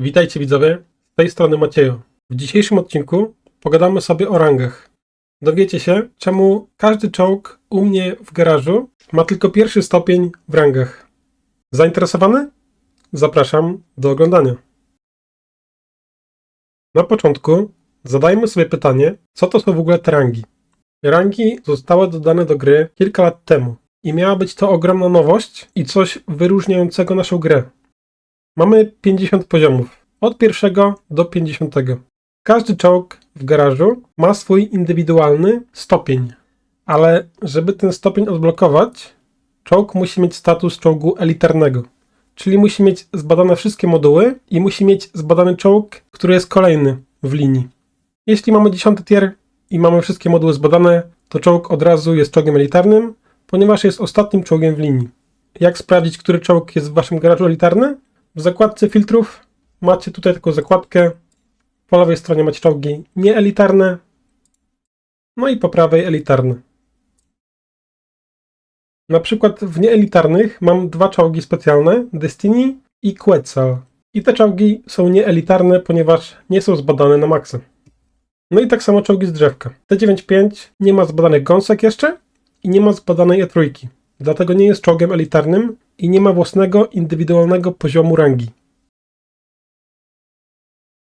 Witajcie widzowie, z tej strony Maciejo. W dzisiejszym odcinku pogadamy sobie o rangach. Dowiecie się, czemu każdy czołg u mnie w garażu ma tylko pierwszy stopień w rangach. Zainteresowany? Zapraszam do oglądania. Na początku zadajmy sobie pytanie, co to są w ogóle te rangi. Rangi zostały dodane do gry kilka lat temu i miała być to ogromna nowość i coś wyróżniającego naszą grę. Mamy 50 poziomów, od pierwszego do 50. Każdy czołg w garażu ma swój indywidualny stopień, ale żeby ten stopień odblokować, czołg musi mieć status czołgu elitarnego, czyli musi mieć zbadane wszystkie moduły i musi mieć zbadany czołg, który jest kolejny w linii. Jeśli mamy 10 tier i mamy wszystkie moduły zbadane, to czołg od razu jest czołgiem elitarnym, ponieważ jest ostatnim czołgiem w linii. Jak sprawdzić, który czołg jest w waszym garażu elitarny? W zakładce filtrów macie tutaj taką zakładkę. Po lewej stronie macie czołgi nieelitarne. No i po prawej elitarne. Na przykład w nieelitarnych mam dwa czołgi specjalne, Destiny i Quetzal. I te czołgi są nieelitarne, ponieważ nie są zbadane na maksa. No i tak samo czołgi z drzewka. T95 nie ma zbadanych gąsek jeszcze i nie ma zbadanej E3. Dlatego nie jest czołgiem elitarnym i nie ma własnego indywidualnego poziomu rangi.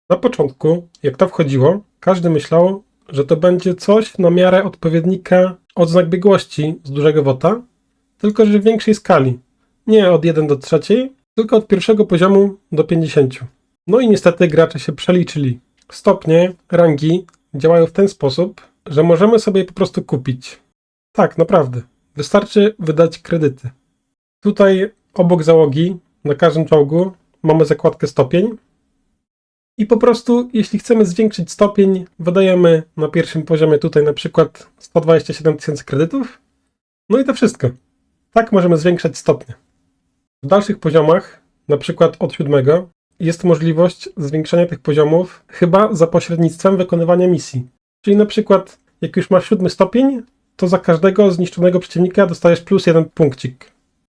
Na początku, jak to wchodziło, każdy myślał, że to będzie coś na miarę odpowiednika odznak biegłości z dużego wota, tylko że w większej skali. Nie od 1 do 3, tylko od pierwszego poziomu do 50. No i niestety gracze się przeliczyli. Stopnie rangi działają w ten sposób, że możemy sobie je po prostu kupić. Tak, naprawdę. Wystarczy wydać kredyty. Tutaj obok załogi na każdym czołgu mamy zakładkę stopień. I po prostu, jeśli chcemy zwiększyć stopień, wydajemy na pierwszym poziomie tutaj na przykład 127 tysięcy kredytów. No i to wszystko. Tak możemy zwiększać stopnie. W dalszych poziomach, na przykład od siódmego, jest możliwość zwiększania tych poziomów chyba za pośrednictwem wykonywania misji. Czyli na przykład, jak już masz siódmy stopień, to za każdego zniszczonego przeciwnika dostajesz plus jeden punkcik.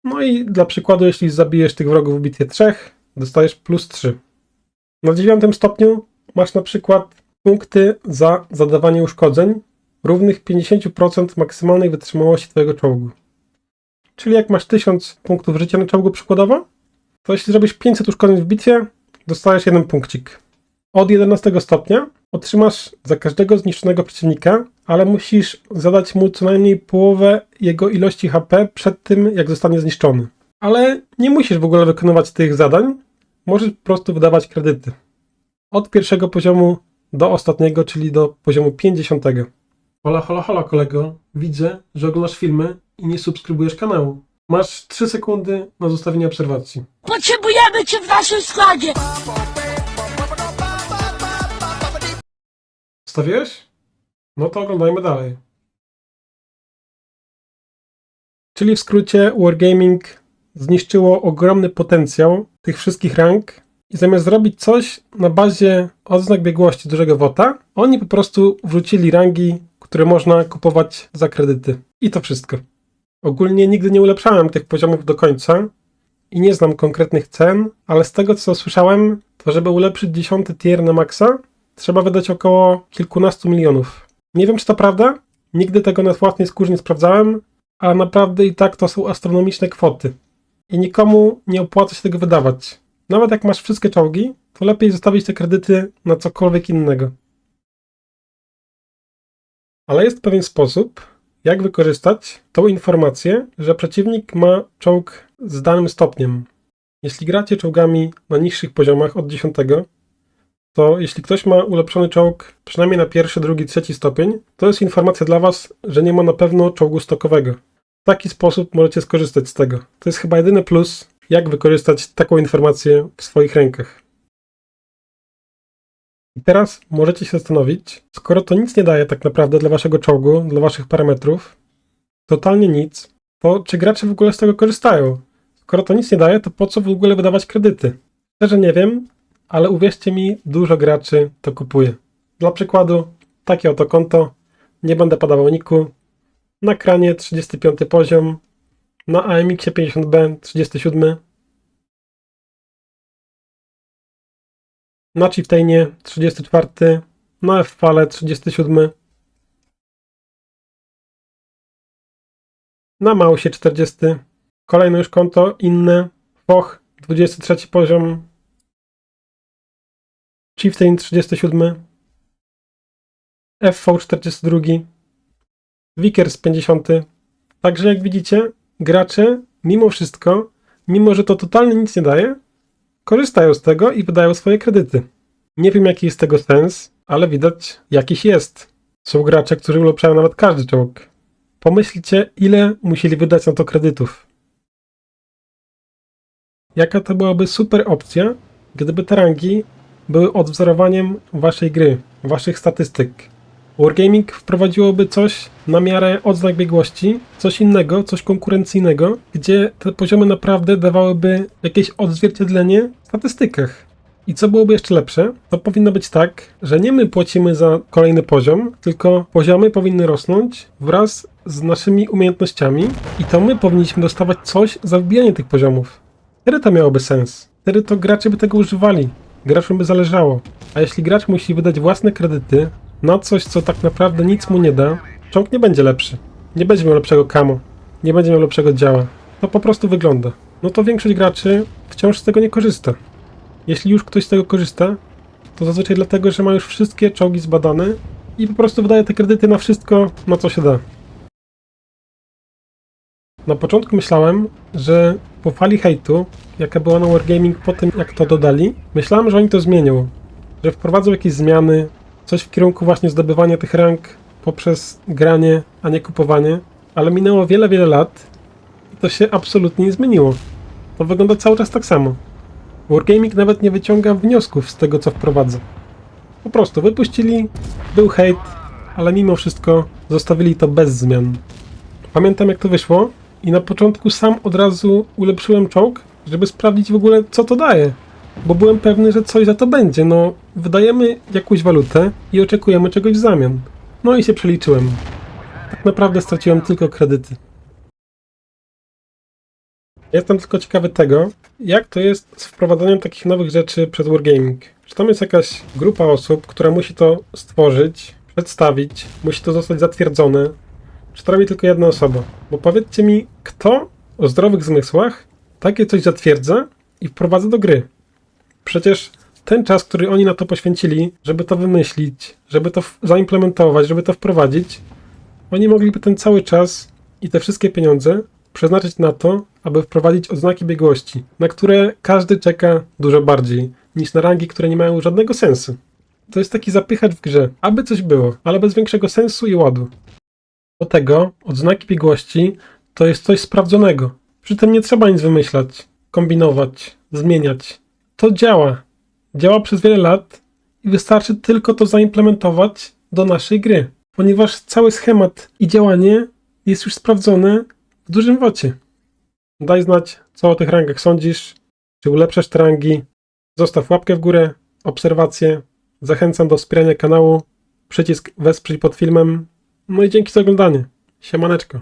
No i dla przykładu, jeśli zabijesz tych wrogów w bitwie trzech, dostajesz plus 3. Na dziewiątym stopniu masz na przykład punkty za zadawanie uszkodzeń równych 50% maksymalnej wytrzymałości twojego czołgu. Czyli jak masz 1000 punktów życia na czołgu przykładowo, to jeśli zrobisz 500 uszkodzeń w bitwie, dostajesz jeden punkcik. Od 11 stopnia otrzymasz za każdego zniszczonego przeciwnika, ale musisz zadać mu co najmniej połowę jego ilości HP przed tym, jak zostanie zniszczony. Ale nie musisz w ogóle wykonywać tych zadań, możesz po prostu wydawać kredyty. Od pierwszego poziomu do ostatniego, czyli do poziomu 50. Hola, hola, hola kolego. Widzę, że oglądasz filmy i nie subskrybujesz kanału. Masz 3 sekundy na zostawienie obserwacji. Potrzebujemy cię w naszym składzie! Stawiłeś? No to oglądajmy dalej. Czyli w skrócie Wargaming zniszczyło ogromny potencjał tych wszystkich rank i zamiast zrobić coś na bazie odznak biegłości dużego wota, oni po prostu wrzucili rangi, które można kupować za kredyty. I to wszystko. Ogólnie nigdy nie ulepszałem tych poziomów do końca i nie znam konkretnych cen, ale z tego co słyszałem, to żeby ulepszyć 10 tier na maksa, trzeba wydać około kilkunastu milionów. Nie wiem, czy to prawda. Nigdy tego na własnej skórze nie sprawdzałem, ale naprawdę i tak to są astronomiczne kwoty. I nikomu nie opłaca się tego wydawać. Nawet jak masz wszystkie czołgi, to lepiej zostawić te kredyty na cokolwiek innego. Ale jest pewien sposób, jak wykorzystać tą informację, że przeciwnik ma czołg z danym stopniem. Jeśli gracie czołgami na niższych poziomach od 10, to jeśli ktoś ma ulepszony czołg przynajmniej na pierwszy, drugi, trzeci stopień, to jest informacja dla Was, że nie ma na pewno czołgu stokowego. W taki sposób możecie skorzystać z tego. To jest chyba jedyny plus, jak wykorzystać taką informację w swoich rękach. I teraz możecie się zastanowić, skoro to nic nie daje tak naprawdę dla Waszego czołgu, dla Waszych parametrów, totalnie nic, to czy gracze w ogóle z tego korzystają? Skoro to nic nie daje, to po co w ogóle wydawać kredyty? Szczerze nie wiem, ale uwierzcie mi, dużo graczy to kupuje. Dla przykładu, takie oto konto, nie będę podawał niku, na kranie 35 poziom, na AMX 50B 37, Na Chieftainie 34, na F-Fale 37, na Mausie 40, kolejne już konto inne, Foch 23 poziom, Chieftain 37, FV 42, Vickers 50. Także jak widzicie, gracze mimo wszystko, mimo że to totalnie nic nie daje, korzystają z tego i wydają swoje kredyty. Nie wiem jaki jest tego sens, ale widać jakiś jest. Są gracze, którzy ulepszają nawet każdy czołg. Pomyślcie, ile musieli wydać na to kredytów. Jaka to byłaby super opcja, gdyby te rangi były odwzorowaniem waszej gry, waszych statystyk. Wargaming wprowadziłoby coś na miarę odznak biegłości, coś innego, coś konkurencyjnego, gdzie te poziomy naprawdę dawałyby jakieś odzwierciedlenie w statystykach. I co byłoby jeszcze lepsze, to powinno być tak, że nie my płacimy za kolejny poziom, tylko poziomy powinny rosnąć wraz z naszymi umiejętnościami i to my powinniśmy dostawać coś za wbijanie tych poziomów. Wtedy to miałoby sens. Wtedy to gracze by tego używali. Graczom by zależało. A jeśli gracz musi wydać własne kredyty na coś, co tak naprawdę nic mu nie da, czołg nie będzie lepszy. Nie będzie miał lepszego kamo. Nie będzie miał lepszego działa. To po prostu wygląda. No to większość graczy wciąż z tego nie korzysta. Jeśli już ktoś z tego korzysta, to zazwyczaj dlatego, że ma już wszystkie czołgi zbadane i po prostu wydaje te kredyty na wszystko, na co się da. Na początku myślałem, że po fali hejtu, jaka była na Wargaming po tym, jak to dodali, myślałem, że oni to zmienią. Że wprowadzą jakieś zmiany, coś w kierunku właśnie zdobywania tych rank poprzez granie, a nie kupowanie. Ale minęło wiele, wiele lat i to się absolutnie nie zmieniło. To wygląda cały czas tak samo. Wargaming nawet nie wyciąga wniosków z tego, co wprowadza. Po prostu wypuścili, był hejt, ale mimo wszystko zostawili to bez zmian. Pamiętam jak to wyszło i na początku sam od razu ulepszyłem czołg, żeby sprawdzić w ogóle co to daje. Bo byłem pewny, że coś za to będzie. No, wydajemy jakąś walutę i oczekujemy czegoś w zamian. No i się przeliczyłem. Tak naprawdę straciłem tylko kredyty. Jestem tylko ciekawy tego, jak to jest z wprowadzaniem takich nowych rzeczy przez Wargaming. Czy tam jest jakaś grupa osób, która musi to stworzyć, przedstawić, musi to zostać zatwierdzone, czy to robi tylko jedna osoba? Bo powiedzcie mi, kto o zdrowych zmysłach takie coś zatwierdza i wprowadza do gry? Przecież ten czas, który oni na to poświęcili, żeby to wymyślić, żeby to zaimplementować, żeby to wprowadzić, oni mogliby ten cały czas i te wszystkie pieniądze przeznaczyć na to, aby wprowadzić odznaki biegłości, na które każdy czeka dużo bardziej niż na rangi, które nie mają żadnego sensu. To jest taki zapychacz w grze, aby coś było, ale bez większego sensu i ładu. Do tego odznaki biegłości to jest coś sprawdzonego. Przy tym nie trzeba nic wymyślać, kombinować, zmieniać. To działa. Działa przez wiele lat i wystarczy tylko to zaimplementować do naszej gry, ponieważ cały schemat i działanie jest już sprawdzone w dużym wocie. Daj znać, co o tych rangach sądzisz, czy ulepszasz te rangi. Zostaw łapkę w górę, obserwacje. Zachęcam do wspierania kanału. Przycisk wesprzyj pod filmem. No i dzięki za oglądanie. Siemaneczko.